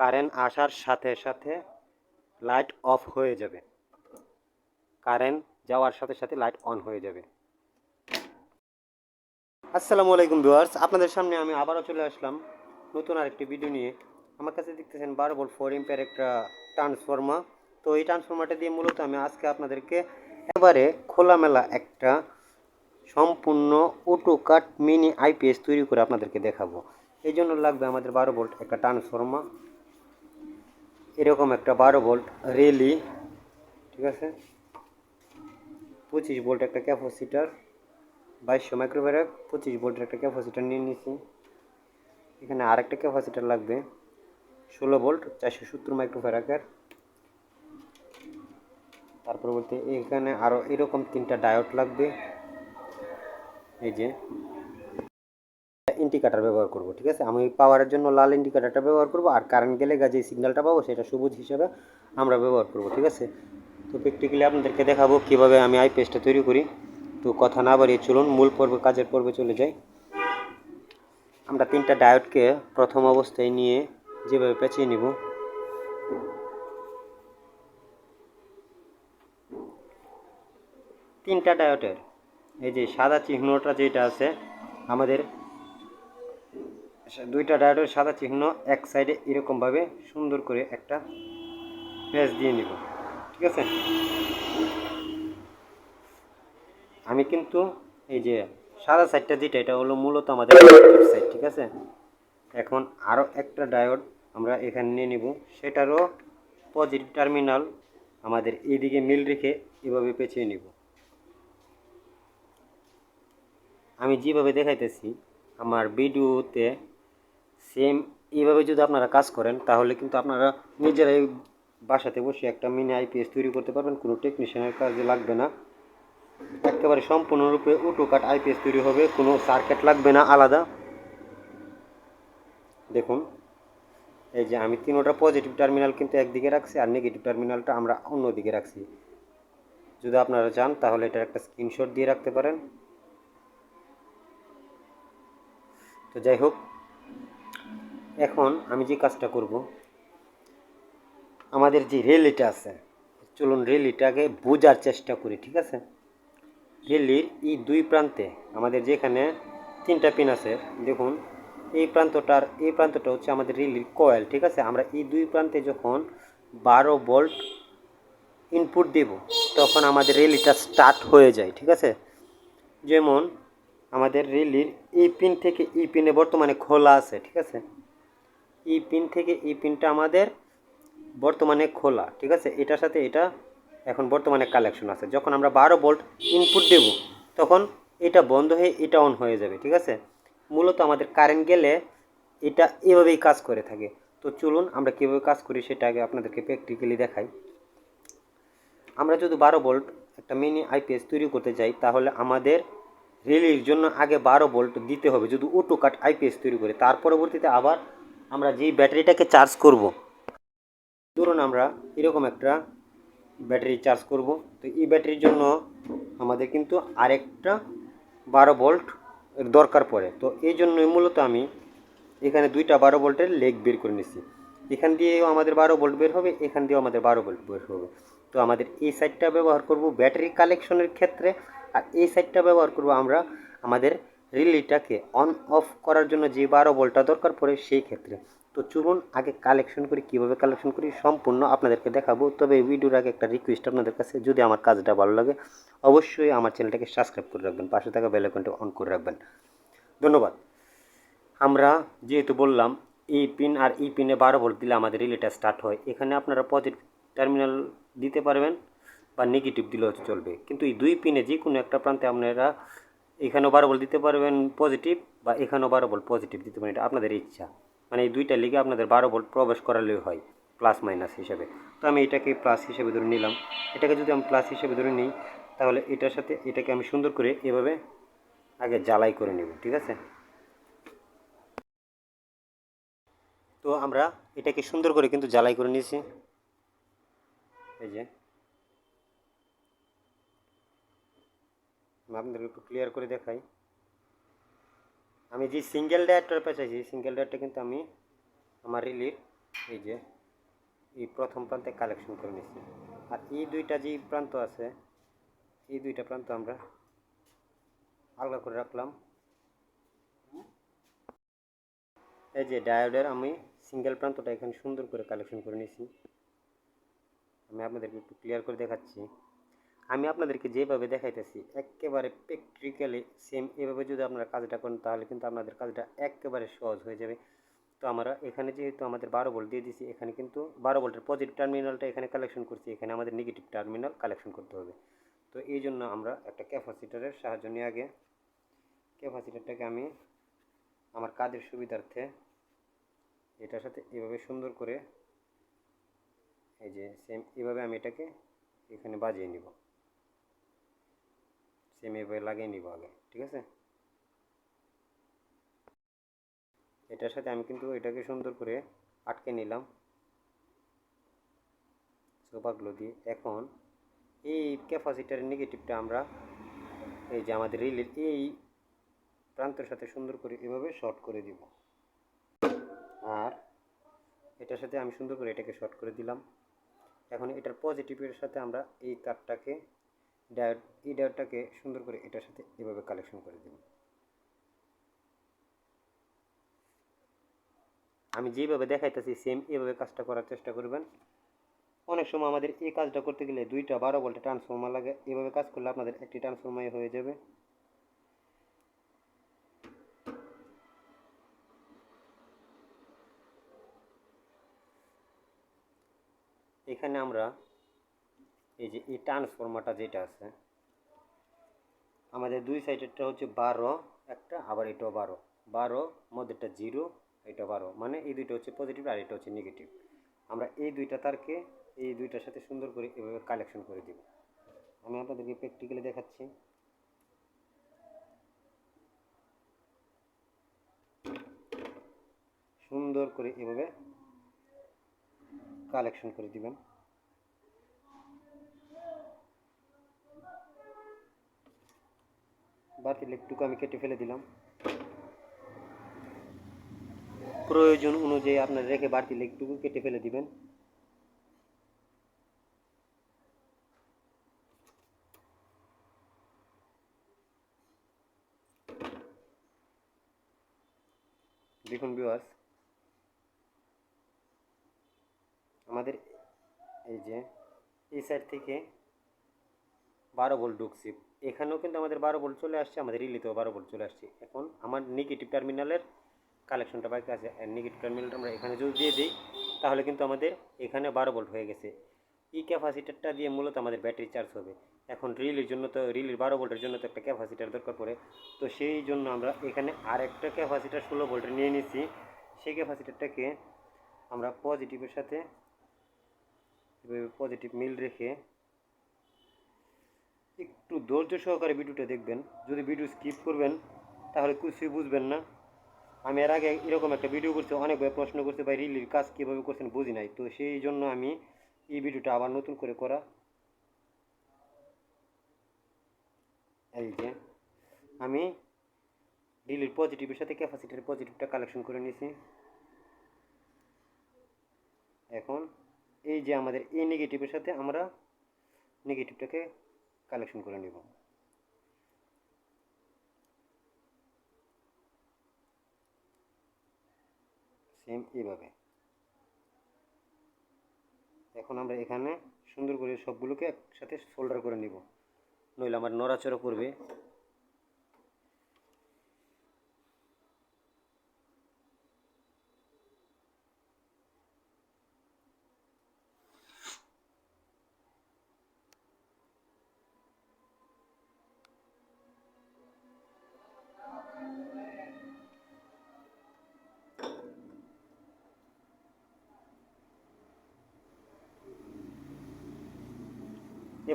Current আসার সাথে সাথে লাইট অফ হয়ে যাবে। কারেন্ট যাওয়ার সাথে সাথে লাইট অন হয়ে যাবে। আসসালামু আলাইকুম ভিউয়ার্স, আপনাদের সামনে আমি আবারও চলে আসলাম নতুন আরেকটি ভিডিও নিয়ে। আমার কাছে দেখতেছেন বারো ভোল্ট ফোর এম্পের একটা ট্রান্সফর্মার তো এই ট্রান্সফর্মারটা দিয়ে মূলত আমি আজকে আপনাদেরকে এবারে খোলামেলা একটা সম্পূর্ণ অটো কাট মিনি আইপিএস তৈরি করে আপনাদেরকে দেখাবো। এই জন্য লাগবে আমাদের বারো ভোল্ট একটা ট্রান্সফর্মার এরকম একটা বারো ভোল্ট রেলি ঠিক আছে? পঁচিশ ভোল্ট একটা ক্যাপাসিটার বাইশশো মাইক্রোভ্যারাক পঁচিশ ভোল্টের একটা ক্যাপাসিটার নিয়ে নিয়েছি এখানে আরেকটা ক্যাপাসিটার লাগবে, ষোলো ভোল্ট চারশো সত্তর মাইক্রোভ্যারাকের তারপর বলতে এখানে আরও এরকম তিনটা ডায়োড লাগবে। এই যে ইন্ডিকেটার ব্যবহার করব, ঠিক আছে? আমি পাওয়ারের জন্য লাল ইন্ডিকেটারটা ব্যবহার করব, আর কারেন্ট গেলে গা যে সিগন্যালটা পাবো সেটা সবুজ হিসেবে আমরা ব্যবহার করব, ঠিক আছে? তো প্র্যাকটিক্যালি আপনাদেরকে দেখাবো কীভাবে আমি আইপিএসটা তৈরি করি। তো কথা না বাড়িয়ে চলুন, মূল পর্বে, কাজের পর্বে চলে যাই। আমরা তিনটা ডায়োডকে প্রথম অবস্থায় নিয়ে যেভাবে পেঁচিয়ে নিব। তিনটা ডায়োডের এই যে সাদা চিহ্নটা যেটা আছে, আমাদের দুইটা ডায়োডের সাদা চিহ্ন এক সাইডে এরকমভাবে সুন্দর করে একটা প্যাচ দিয়ে নিব, ঠিক আছে? আমি কিন্তু এই যে সাদা সাইডটা যেটা, এটা হলো মূলত আমাদের সাইড ঠিক আছে? এখন আরও একটা ডায়োড আমরা এখানে নিয়ে নিব, সেটারও পজিটিভ টার্মিনাল আমাদের এইদিকে মিল রেখে এভাবে পেঁচিয়ে নিব। আমি যেভাবে দেখাইতেছি, আমার ভিডিওতে সেম এইভাবে যদি আপনারা কাজ করেন, তাহলে কিন্তু আপনারা নিজেরাই বাসাতে বসে একটা মিনি আইপিএস তৈরি করতে পারবেন। কোনো টেকনিশিয়ানের কাজে লাগবে না। একেবারে সম্পূর্ণরূপে অটো কাট আইপিএস তৈরি হবে। কোনো সার্কেট লাগবে না, আলাদা। দেখুন, এই যে আমি তিনোটা পজিটিভ টার্মিনাল কিন্তু একদিকে রাখছি আর নেগেটিভ টার্মিনালটা আমরা অন্যদিকে রাখছি। যদি আপনারা চান, তাহলে এটার একটা স্ক্রিনশট দিয়ে রাখতে পারেন। তো যাই হোক এখন আমি যে কাজটা করব, আমাদের যে রেলিটা আছে, চলুন রেলিটাকে বোঝার চেষ্টা করি, ঠিক আছে? রেলির এই দুই প্রান্তে আমাদের যেখানে তিনটা পিন আছে, দেখুন, এই প্রান্তটার, এই প্রান্তটা হচ্ছে আমাদের রেলির কয়েল, ঠিক আছে? আমরা এই দুই প্রান্তে যখন বারো ভোল্ট ইনপুট দেব, তখন আমাদের রেলিটা স্টার্ট হয়ে যায়, ঠিক আছে? যেমন আমাদের রেলির এই পিন থেকে এই পিনে বর্তমানে খোলা আছে, ঠিক আছে? এই পিন থেকে এই পিনটা আমাদের বর্তমানে খোলা, ঠিক আছে? এটার সাথে এটা এখন বর্তমানে কালেকশন আছে। যখন আমরা বারো ভোল্ট ইনপুট দেব, তখন এটা বন্ধ হয়ে এটা অন হয়ে যাবে, ঠিক আছে? মূলত আমাদের কারেন্ট গেলে এটা এভাবেই কাজ করে থাকে। তো চলুন আমরা কীভাবে কাজ করি সেটা আগে আপনাদেরকে প্র্যাকটিক্যালি দেখাই। আমরা যদি বারো ভোল্ট একটা মিনি আইপিএস তৈরি করতে চাই তাহলে আমাদের রেলির জন্য আগে বারো ভোল্ট দিতে হবে। যদি অটো কাট আইপিএস তৈরি করে, তার পরবর্তীতে আবার আমরা যেই ব্যাটারিটাকে চার্জ করব, ধরুন আমরা এরকম একটা ব্যাটারি চার্জ করব, তো এই ব্যাটারির জন্য আমাদের কিন্তু আরেকটা বারো ভোল্ট দরকার পড়ে। তো এই জন্যই মূলত আমি এখানে দুইটা বারো ভোল্টের লেগ বের করে নিচ্ছি এখান দিয়েও আমাদের বারো ভোল্ট বের হবে, এখান দিয়েও আমাদের বারো ভোল্ট বের হবে। তো আমাদের এই সাইডটা ব্যবহার করব ব্যাটারি কালেকশনের ক্ষেত্রে, আর এই সাইডটা ব্যবহার করব আমরা আমাদের রিলিটাকে অন অফ করার জন্য যে বারো ভোল্টটা দরকার পড়ে সেই ক্ষেত্রে। তো চলুন আগে কালেকশন করি, কীভাবে কালেকশন করি সম্পূর্ণ আপনাদেরকে দেখাবো। তবে ভিডিওর আগে একটা রিকোয়েস্ট আপনাদের কাছে, যদি আমার কাজটা ভালো লাগে, অবশ্যই আমার চ্যানেলটাকে সাবস্ক্রাইব করে রাখবেন, পাশে থাকা বেল আইকনটা অন করে রাখবেন। ধন্যবাদ। আমরা যেহেতু বললাম, এই পিন আর এই পিনে বারো ভোল্ট দিলে আমাদের রিলেটা স্টার্ট হয়। এখানে আপনারা পজিটিভ টার্মিনাল দিতে পারবেন বা নেগেটিভ দিলেও চলবে। কিন্তু এই দুই পিনে যে কোনো একটা প্রান্তে আপনারা এখানেও বারো ভোল্ট দিতে পারবেন পজিটিভ বা এখানেও বারো ভোল্ট পজিটিভ দিতে পারেন, এটা আপনাদের ইচ্ছা। মানে এই দুইটা লিগে আপনাদের বারো বল প্রবেশ করালেও হয় প্লাস মাইনাস হিসাবে। তো আমি এটাকে প্লাস হিসেবে ধরে নিলাম। এটাকে যদি আমি প্লাস হিসেবে ধরে নিই, তাহলে এটার সাথে এটাকে আমি সুন্দর করে এভাবে আগে জ্বালাই করে নেব, ঠিক আছে? তো আমরা এটাকে সুন্দর করে কিন্তু জ্বালাই করে নিয়েছি। এই যে। আমি আপনাদেরকে একটু ক্লিয়ার করে দেখাই। আমি যে সিঙ্গেল ডায়ারটার পেঁচাইছি সিঙ্গেল ডায়ারটা কিন্তু আমি আমার রিলির এই যে, এই প্রথম প্রান্তে কালেকশন করে নিচ্ছি আর এই দুইটা যে প্রান্ত আছে, এই দুইটা প্রান্ত আমরা আলগা করে রাখলাম। এই যে ডায়োডের আমি সিঙ্গেল প্রান্তটা এখানে সুন্দর করে কালেকশন করে নিয়েছি আমি আপনাদেরকে একটু ক্লিয়ার করে দেখাচ্ছি। আমি আপনাদেরকে যেভাবে দেখাইতেছি, একেবারে প্র্যাকটিক্যালি সেম এভাবে যদি আপনারা কাজটা করেন, তাহলে কিন্তু আপনাদের কাজটা একেবারে সহজ হয়ে যাবে। তো আমরা এখানে যেহেতু আমাদের বারো ভোল্ট দিয়ে দিছি, এখানে কিন্তু বারো ভোল্টের পজিটিভ টার্মিনালটা এখানে কালেকশন করছি, এখানে আমাদের নেগেটিভ টার্মিনাল কালেকশন করতে হবে। তো এই জন্য আমরা একটা ক্যাপাসিটারের সাহায্য নিয়ে আগে, ক্যাপাসিটারটাকে আমি আমার কাজের সুবিধার্থে এটার সাথে এভাবে সুন্দর করে, এই যে সেম এভাবে আমি এটাকে এখানে বাজিয়ে নিব। সেম এভাবে লাগিয়ে নিব আগে, ঠিক আছে? এটার সাথে আমি কিন্তু এটাকে সুন্দর করে আটকে নিলাম। সোফাগুলো দিয়ে এখন এই ক্যাপাসিটারের নেগেটিভটা আমরা এই যে আমাদের রিলের এই প্রান্তের সাথে সুন্দর করে এভাবে শর্ট করে দিব। আর এটার সাথে আমি সুন্দর করে এটাকে শর্ট করে দিলাম। এখন এটার পজিটিভের সাথে আমরা এই তারটাকে ডায়োড, এই ডায়োডটাকে সুন্দর করে এটার সাথে এভাবে কালেকশন করে দেব। আমি যেভাবে দেখাইতেছি সেম এভাবে কাজটা করার চেষ্টা করবেন। অনেক সময় আমাদের এই কাজটা করতে গেলে দুইটা বারো ভোল্টে ট্রান্সফর্মার লাগে। এভাবে কাজ করলে আপনাদের একটি ট্রান্সফর্মার হয়ে যাবে। এখানে আমরা এই যে এই ট্রান্সফর্মারটা যেটা আছে, আমাদের দুই সাইডেরটা হচ্ছে বারো, একটা আবার এটাও বারো। বারো, মধ্যেরটা জিরো এটা বারো। মানে এই দুইটা হচ্ছে পজিটিভ আর এটা হচ্ছে নেগেটিভ আমরা এই দুইটা তারকে এই দুইটার সাথে সুন্দর করে এভাবে কালেকশন করে দিব। আমি আপনাদেরকে প্র্যাকটিক্যালি দেখাচ্ছি। সুন্দর করে এভাবে কালেকশন করে দিবেন। বাতি লেগটুকু আমি কেটে ফেলে দিলাম। প্রয়োজন অনুযায়ী আপনার রেখে বাড়তি লেগটুকু কেটে ফেলে দিবেন। দেখুন বিওয়ার্স আমাদের এই যে এই সাইড থেকে বারো ভোল্ট ঢুকছি এখানেও কিন্তু আমাদের বারো ভোল্ট চলে আসছে, আমাদের রিলিতেও বারো ভোল্ট চলে আসছে। এখন আমার নেগেটিভ টার্মিনালের কালেকশনটা বাকি আছে নেগেটিভ টার্মিনালটা আমরা এখানে যদি দিয়ে দিই, তাহলে কিন্তু আমাদের এখানে বারো ভোল্ট হয়ে গেছে। এই ক্যাপাসিটারটা দিয়ে মূলত আমাদের ব্যাটারি চার্জ হবে। এখন রিলের জন্য তো রিলের বারো ভোল্টের জন্য তো একটা ক্যাপাসিটার দরকার পড়ে। তো সেই জন্য আমরা এখানে আরেকটা ক্যাপাসিটার ষোলো ভোল্টের নিয়ে নিচ্ছি। সেই ক্যাপাসিটারটাকে আমরা পজিটিভের সাথে পজিটিভ মিল রেখে একটু ধৈর্য সহকারে ভিডিওটা দেখবেন। যদি ভিডিও স্কিপ করবেন, তাহলে কিছুই বুঝবেন না। আমি এর আগে এরকম একটা ভিডিও করছি, অনেকভাবে প্রশ্ন করছে, ভাই, রিলির কাজ কীভাবে করছেন বুঝি নাই। তো সেই জন্য আমি এই ভিডিওটা আবার নতুন করে করা। এই যে, আমি রিলির পজিটিভের সাথে ক্যাপাসিটির পজিটিভটা কালেকশন করে নিয়েছি। এখন এই যে আমাদের এই নেগেটিভের সাথে আমরা নেগেটিভটাকে কালেকশন করে নিব। সেম এইভাবে। এখন আমরা এখানে সুন্দর করে সবগুলোকে একসাথে ফোল্ডার করে নিব। নইলে আমার নড়াচড়া করবে।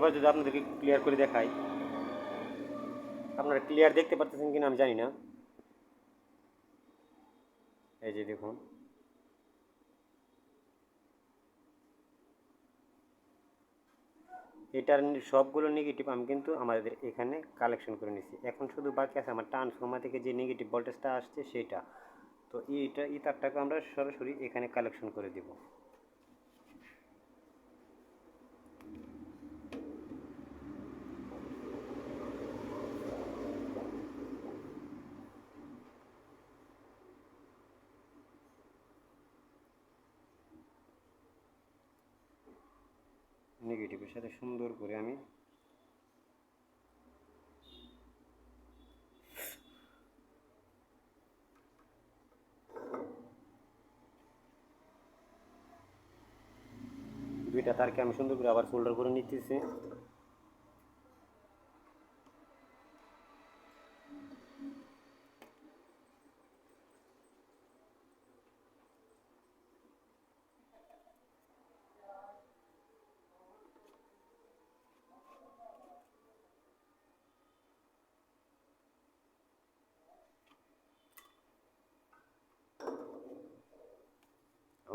এবার যদি আপনাদেরকে ক্লিয়ার করে দেখাই। আপনারা ক্লিয়ার দেখতে পারতেছেন কিনা আমি জানি না। এই যে দেখুন। এটার সবগুলো নেগেটিভ আমি কিন্তু আমাদের এখানে কালেকশন করে নিচ্ছি এখন শুধু বাকি আছে আমার ট্রান্সফর্মার থেকে যে নেগেটিভ ভোল্টেজটা আসছে সেটা। তো এইটা, এই তারটাকে আমরা সরাসরি এখানে কালেকশন করে দেব। নেগেটিভের সাথে সুন্দর করে আমি দুইটা তারকে আমি সুন্দর করে আবার ফোল্ডার করে নিতেছি।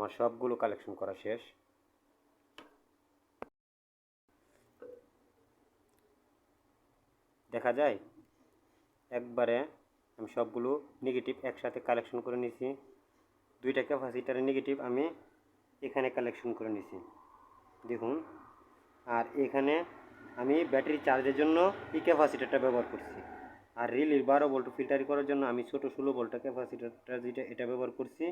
আমার সবগুলো কালেকশন করা শেষ। দেখা যায়, একবারে আমি সবগুলো নেগেটিভ একসাথে কালেকশন করে নিয়েছি। দুইটা ক্যাপাসিটারের নেগেটিভ আমি এখানে কালেকশন করে নিয়েছি। দেখুন, আর এখানে আমি ব্যাটারি চার্জের জন্য এই ক্যাপাসিটারটা ব্যবহার করছি। আর রিলির বারো ভোল্ট ফিল্টারি করার জন্য আমি ছোটো ষোলো ভোল্টটা ক্যাপাসিটারটা যেটা, এটা ব্যবহার করছি।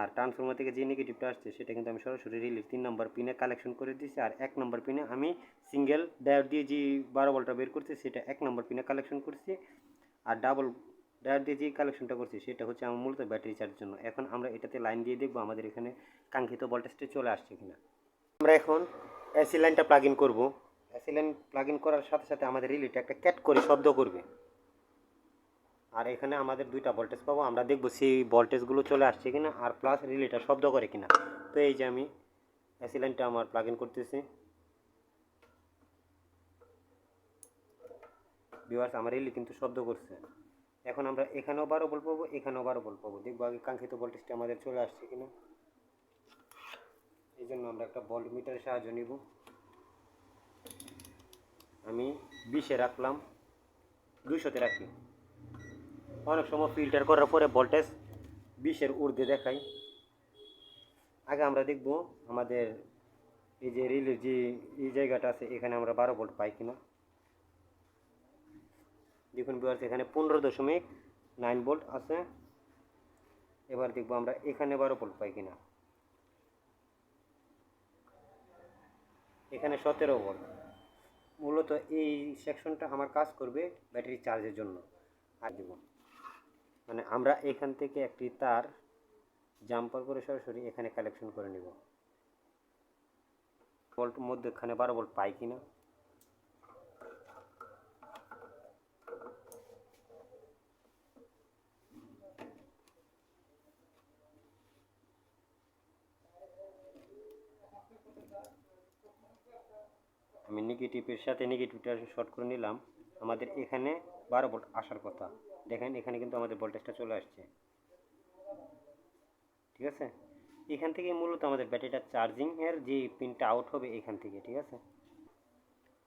আর ট্রান্সফর্মার থেকে যে নেগেটিভটা আসছে, সেটা কিন্তু আমি সরাসরি রিলির তিন নম্বর পিনে কালেকশন করে দিয়েছি আর এক নম্বর পিনে আমি সিঙ্গেল ডায়ার দিয়ে যে বারো বলটা বের করছি, সেটা এক নম্বর পিনে কালেকশন করছি। আর ডাবল ডায়ার দিয়ে যে কালেকশনটা করছি, সেটা হচ্ছে আমার মূলত ব্যাটারি চার্জের জন্য। এখন আমরা এটাতে লাইন দিয়ে দেখব আমাদের এখানে কাঙ্ক্ষিত ভোল্টেজটা চলে আসছে কিনা। আমরা এখন এসি লাইনটা প্লাগ ইন করব। এসি লাইন প্লাগ ইন করার সাথে সাথে আমাদের রিলিটা একটা ক্যাট করে শব্দ করবে। আর এখানে আমাদের দুইটা ভোল্টেজ পাবো। আমরা দেখব সেই ভোল্টেজগুলো চলে আসছে কিনা আর প্লাস রিলেটা শব্দ করে কিনা। তো এই যে আমি এসি লাইনটা আমার প্লাগ ইন করতেছি। ভিউয়ার্স আমার রিলি কিন্তু শব্দ করছে। এখন আমরা এখানেও বারো বল পাবো, এখানেও বারো বল পাবো। দেখব আগে কাঙ্ক্ষিত ভোল্টেজটা আমাদের চলে আসছে কিনা। এই জন্য আমরা একটা বল্ট মিটারের সাহায্য নিব। আমি বিশে রাখলাম, দুইশোতে রাখি। অনেক সময় ফিল্টার করার পরে ভোল্টেজ বিশের ঊর্ধ্বে দেখাই। আগে আমরা দেখব আমাদের এই যে রিলের যে, এই জায়গাটা আছে, এখানে আমরা বারো ভোল্ট পাই কিনা। দেখুন বিয়ার্স এখানে পনেরো দশমিক নাইন ভোল্ট আছে। এবার দেখব আমরা এখানে বারো ভোল্ট পাই কিনা। এখানে সতেরো ভোল্ট মূলত এই সেকশনটা আমার কাজ করবে ব্যাটারি চার্জের জন্য। আর দেবো মানে আমরা এখান থেকে একটি তার জাম্পার করে সরাসরি এখানে কালেকশন করে নিব। ভোল্ট মধ্যেখানে বারো ভোল্ট পাই কিনা আমি নেগেটিভের সাথে নেগেটিভটা শর্ট করে নিলাম। আমাদের এখানে বারো ভোল্ট আসার কথা। দেখেন, এখানে কিন্তু আমাদের ভোল্টেজটা চলে আসছে। ঠিক আছে? এখান থেকে মূলত আমাদের ব্যাটারিটা চার্জিং এর যে পিনটা আউট হবে এখান থেকে, ঠিক আছে?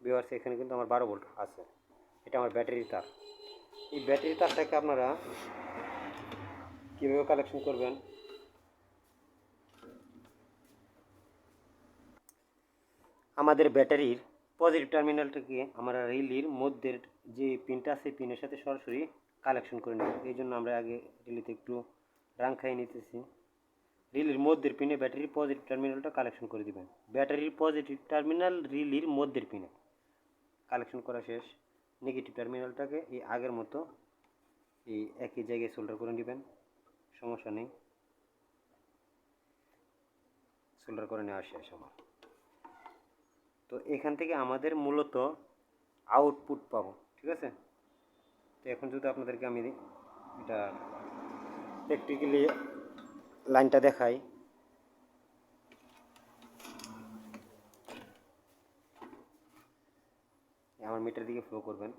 বিওয়ার্স এখানে কিন্তু আমার বারো ভোল্ট আছে। এটা আমার ব্যাটারি তার। এই ব্যাটারি তারটাকে আপনারা কীভাবে কালেকশন করবেন? আমাদের ব্যাটারির পজিটিভ টার্মিনালটাকে আমরা রিলির মধ্যের যে পিনটা আছে পিনের সাথে সরাসরি কালেকশন করে নেব। এই জন্য আমরা আগে রিলিতে একটু রাং খাইয়ে নিতেছি। রিলির মধ্যের পিনে ব্যাটারির পজিটিভ টার্মিনালটা কালেকশন করে দিবেন। ব্যাটারির পজিটিভ টার্মিনাল রিলির মধ্যের পিনে। কালেকশন করা শেষ। নেগেটিভ টার্মিনালটাকে এই আগের মতো এই একই জায়গায় সোল্ডার করে নেবেন। সমস্যা নেই। সোল্ডার করে নেওয়া শেষ আমার। তো এখান থেকে আমাদের মূলত আউটপুট পাবো, ঠিক আছে? এখন যদি আপনাদেরকে আমি এটা প্র্যাকটিক্যালি লাইনটা দেখাই। আমার মিটার দিকে ফ্লো করবেন।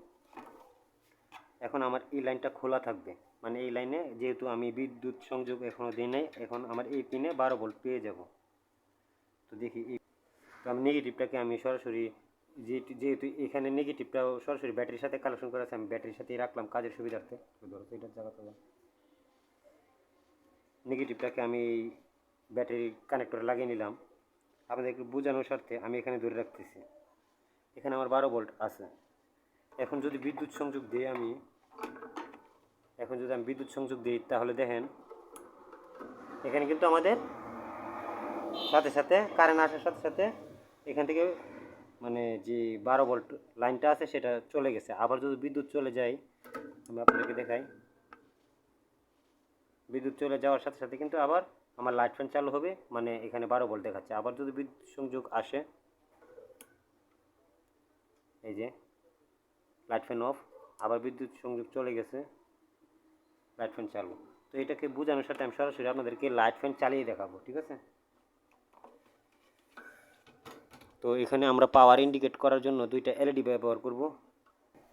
এখন আমার এই লাইনটা খোলা থাকবে। মানে এই লাইনে যেহেতু আমি বিদ্যুৎ সংযোগ এখনও দিই নাই, এখন আমার এই পিনে বারো ভোল্ট পেয়ে যাব। তো দেখি তো আমি নেগেটিভটাকে আমি সরাসরি যেহেতু এখানে নেগেটিভটাও সরাসরি ব্যাটারির সাথে কালেকশন করা আছে, আমি ব্যাটারির সাথেই রাখলাম কাজের সুবিধার্থে। ধরো তো এটার জায়গা তো নেগেটিভটাকে আমি ব্যাটারি কানেক্টরে লাগিয়ে নিলাম। আপনাদেরকে বোঝানোর স্বার্থে আমি এখানে ধরে রাখতেছি। এখানে আমার বারো ভোল্ট আছে। এখন যদি বিদ্যুৎ সংযোগ দিই আমি, এখন যদি আমি বিদ্যুৎ সংযোগ দিই, তাহলে দেখেন, এখানে কিন্তু আমাদের সাথে সাথে কারেন্ট আসার সাথে সাথে এখান থেকে মানে যে বারো ভোল্ট লাইনটা আছে সেটা চলে গেছে। আবার যদি বিদ্যুৎ চলে যায়, আমি আপনাদেরকে দেখাই। বিদ্যুৎ চলে যাওয়ার সাথে সাথে কিন্তু আবার আমার লাইট ফ্যান চালু হবে মানে এখানে বারো ভোল্ট দেখাচ্ছে। আবার যদি বিদ্যুৎ সংযোগ আসে, এই যে লাইট ফ্যান অফ আবার বিদ্যুৎ সংযোগ চলে গেছে লাইট ফ্যান চালু। তো এটাকে বোঝানোর সাথে আমি সরাসরি আপনাদেরকে লাইট ফ্যান চালিয়ে দেখাবো, ঠিক আছে? তো এখানে আমরা পাওয়ার ইন্ডিকেট করার জন্য দুইটা এলইডি ব্যবহার করব।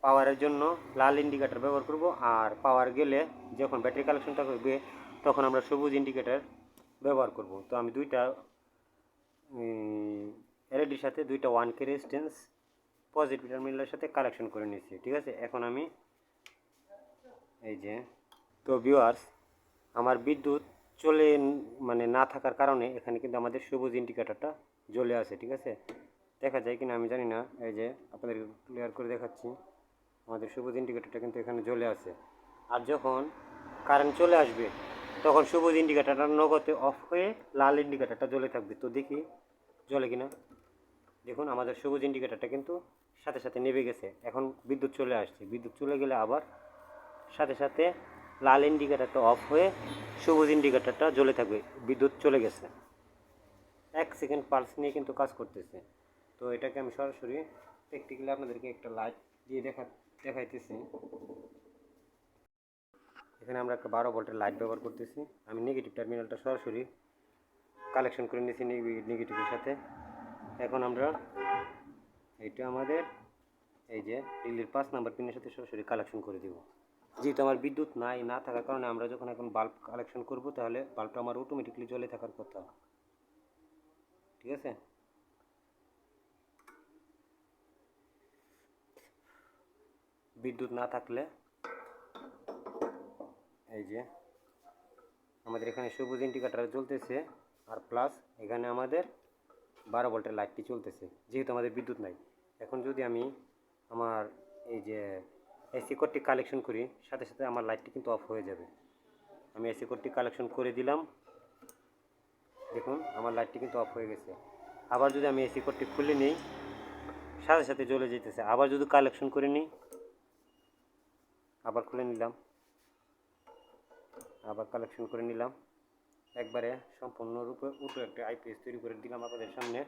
পাওয়ারের জন্য লাল ইন্ডিকেটর ব্যবহার করব আর পাওয়ার গেলে যখন ব্যাটারি কালেকশনটা করবে তখন আমরা সবুজ ইন্ডিকেটর ব্যবহার করব। তো আমি দুইটা এলইডির সাথে দুইটা ওয়ান কে রেজিস্ট্যান্স পজিটিভ টার্মিনালের সাথে কালেকশন করে নিয়েছি, ঠিক আছে? এখন আমি এই যে, তো ভিউয়ার্স আমার বিদ্যুৎ চলে মানে না থাকার কারণে এখানে কিন্তু আমাদের সবুজ ইন্ডিকেটরটা জ্বলে আছে, ঠিক আছে? দেখা যায় কিনা আমি জানি না, এই যে আপনাদের ক্লিয়ার করে দেখাচ্ছি, আমাদের সবুজ ইন্ডিকেটারটা কিন্তু এখানে জ্বলে আছে। আর যখন কারেন্ট চলে আসবে, তখন সবুজ ইন্ডিকেটারটা নগদে অফ হয়ে লাল ইন্ডিকেটারটা জ্বলে থাকবে। তো দেখি, জ্বলে কিনা? দেখুন, আমাদের সবুজ ইন্ডিকেটারটা কিন্তু সাথে সাথে নেবে গেছে। এখন বিদ্যুৎ চলে আসছে। বিদ্যুৎ চলে গেলে আবার সাথে সাথে লাল ইন্ডিকেটারটা অফ হয়ে সবুজ ইন্ডিকেটারটা জ্বলে থাকবে। বিদ্যুৎ চলে গেছে। এক সেকেন্ড পালস নিয়ে কিন্তু কাজ করতেছে। তো এটাকে আমি সরাসরি প্র্যাকটিক্যালি আপনাদেরকে একটা লাইট দিয়ে দেখা, দেখাইতেছি। এখানে আমরা একটা বারো ভোল্টের লাইট ব্যবহার করতেছি। আমি নেগেটিভ টার্মিনালটা সরাসরি কালেকশন করে নিয়েছি নেগেটিভের সাথে। এখন আমরা এইটা আমাদের এই যে দিল্লির পাঁচ নাম্বার পিনের সাথে সরাসরি কালেকশন করে দিব। যেহেতু আমার বিদ্যুৎ নাই, না থাকার কারণে আমরা যখন এখন বাল্ব কালেকশন করব, তাহলে বাল্বটা আমার অটোমেটিকলি জ্বলে থাকার কথা। ঠিক আছে? বিদ্যুৎ না থাকলে এই যে আমাদের এখানে সবুজ ইন্ডিকেটার জ্বলতেছে আর প্লাস এখানে আমাদের বারো ভোল্টের লাইটটি চলতেছে, যেহেতু আমাদের বিদ্যুৎ নাই। এখন যদি আমি আমার এই যে এসি কোডটি কালেকশন করি, সাথে সাথে আমার লাইটটি কিন্তু অফ হয়ে যাবে। আমি এসি কোডটি কালেকশন করে দিলাম দেখুন, আমার লাইটটি কিন্তু অফ হয়ে গেছে। আবার যদি আমি এসি কোডটি খুলে নিই, সাথে সাথে জ্বলে যেতেছে আবার যদি কালেকশন করে নিই, আবার খুলে নিলাম। আবার কালেকশন করে নিলাম। একবারে সম্পূর্ণরূপে উঠো একটা আইপিএস তৈরি করে দিলাম আপনাদের সামনে।